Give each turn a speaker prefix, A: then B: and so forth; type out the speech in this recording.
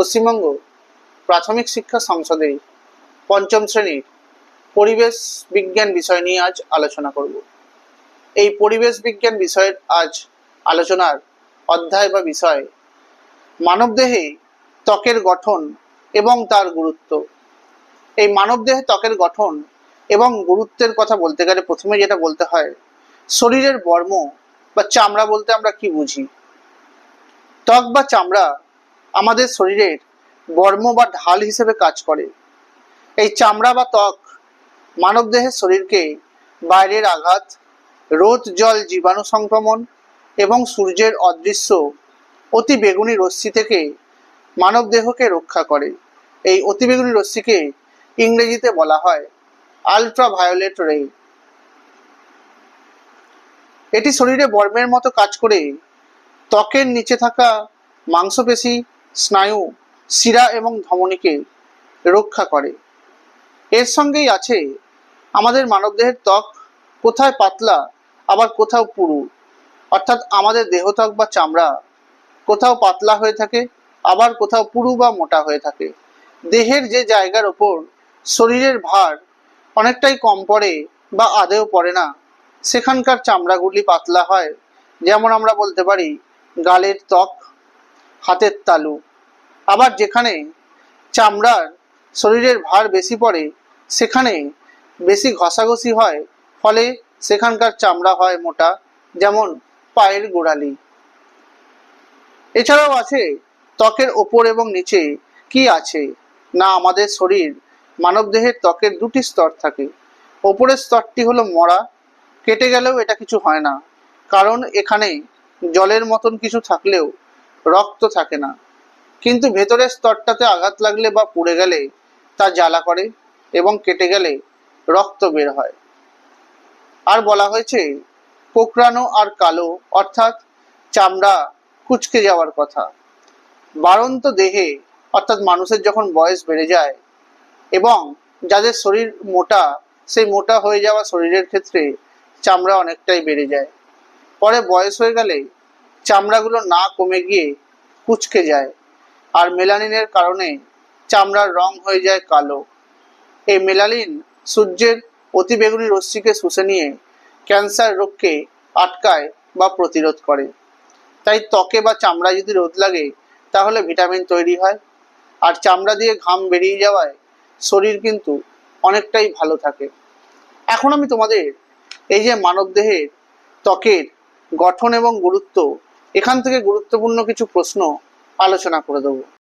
A: পশ্চিমবঙ্গ প্রাথমিক শিক্ষা সংসদে পঞ্চম শ্রেণির পরিবেশ বিজ্ঞান বিষয় নিয়ে আজ আলোচনা করব। এই পরিবেশ বিজ্ঞান বিষয়ের আজ আলোচনার অধ্যায় বা বিষয় মানবদেহে ত্বকের গঠন এবং তার গুরুত্ব। এই মানবদেহে ত্বকের গঠন এবং গুরুত্বের কথা বলতে গেলে প্রথমে যেটা বলতে হয়, শরীরের বর্ম বা চামড়া বলতে আমরা কি বুঝি? ত্বক বা চামড়া আমাদের শরীরের বর্ম বা ঢাল হিসেবে কাজ করে। এই চামড়া বা ত্বক মানবদেহের শরীরকে বাইরের আঘাত, রোদ, জল, জীবাণু সংক্রমণ এবং সূর্যের অদৃশ্য অতি বেগুনি রশ্মি থেকে মানবদেহকে রক্ষা করে। এই অতি বেগুনি রশ্মিকে ইংরেজিতে বলা হয় আলট্রা ভায়োলেট রে এটি শরীরে বর্মের মতো কাজ করে ত্বকের নিচে থাকা মাংসপেশি স্নায়ু, শিরা এবং ধমনীকে রক্ষা করে। এর সঙ্গেই আছে আমাদের মানবদেহের ত্বক, কোথায় পাতলা, আবার কোথাও পুরু। অর্থাৎ আমাদের দেহত্বক বা চামড়া কোথাও পাতলা হয়ে থাকে, আবার কোথাও পুরু বা মোটা হয়ে থাকে। দেহের যে জায়গার ওপর শরীরের ভার অনেকটাই কম পড়ে বা আদেও পড়ে না, সেখানকার চামড়াগুলি পাতলা হয়। যেমন আমরা বলতে পারি, গালের ত্বক হাতের তালু। আবার যেখানে চামড়ার শরীরের ভার বেশি পড়ে, সেখানে বেশি ঘষাঘষি হয়, ফলে সেখানকার চামড়া হয় মোটা, যেমন পায়ের গোড়ালি। এছাড়াও আছে ত্বকের ওপর এবং নিচে কি আছে? না, আমাদের শরীর মানবদেহের ত্বকের দুটি স্তর থাকে। ওপরের স্তরটি হলো মরা, কেটে গেলেও এটা কিছু হয় না। কারণ এখানে জলের মতন কিছু থাকলেও রক্ত থাকে না। কিন্তু ভেতরের স্তরটাতে আঘাত লাগলে বা পুড়ে গেলে তা জ্বালা করে এবং কেটে গেলে রক্ত বের হয়। আর বলা হয়েছে, কোকড়ানো আর কালো অর্থাৎ চামড়া কুচকে যাওয়ার কথা। বাড়ন্ত দেহে অর্থাৎ মানুষের যখন বয়স বেড়ে যায় এবং যাদের শরীর মোটা, সেই মোটা হয়ে যাওয়া শরীরের ক্ষেত্রে চামড়া অনেকটাই বেড়ে যায়। পরে বয়স হয়ে গেলে চামড়াগুলো না কমে গিয়ে কুচকে যায় আর মেলানিনের কারণে চামড়ার রং হয়ে যায় কালো। এই মেলানিন সূর্যের অতিবেগুনি রশ্মিকে শুষে নিয়ে ক্যান্সার রোগকে আটকায় বা প্রতিরোধ করে। তাই ত্বকে বা চামড়া যদি রোদ লাগে, তাহলে ভিটামিন তৈরি হয়। আর চামড়া দিয়ে ঘাম বেরিয়ে যাওয়ায় শরীর কিন্তু অনেকটাই ভালো থাকে। এখন আমি তোমাদের এই যে মানবদেহের ত্বকের গঠন এবং গুরুত্ব এখান থেকে গুরুত্বপূর্ণ কিছু প্রশ্ন আলোচনা করে দেবো।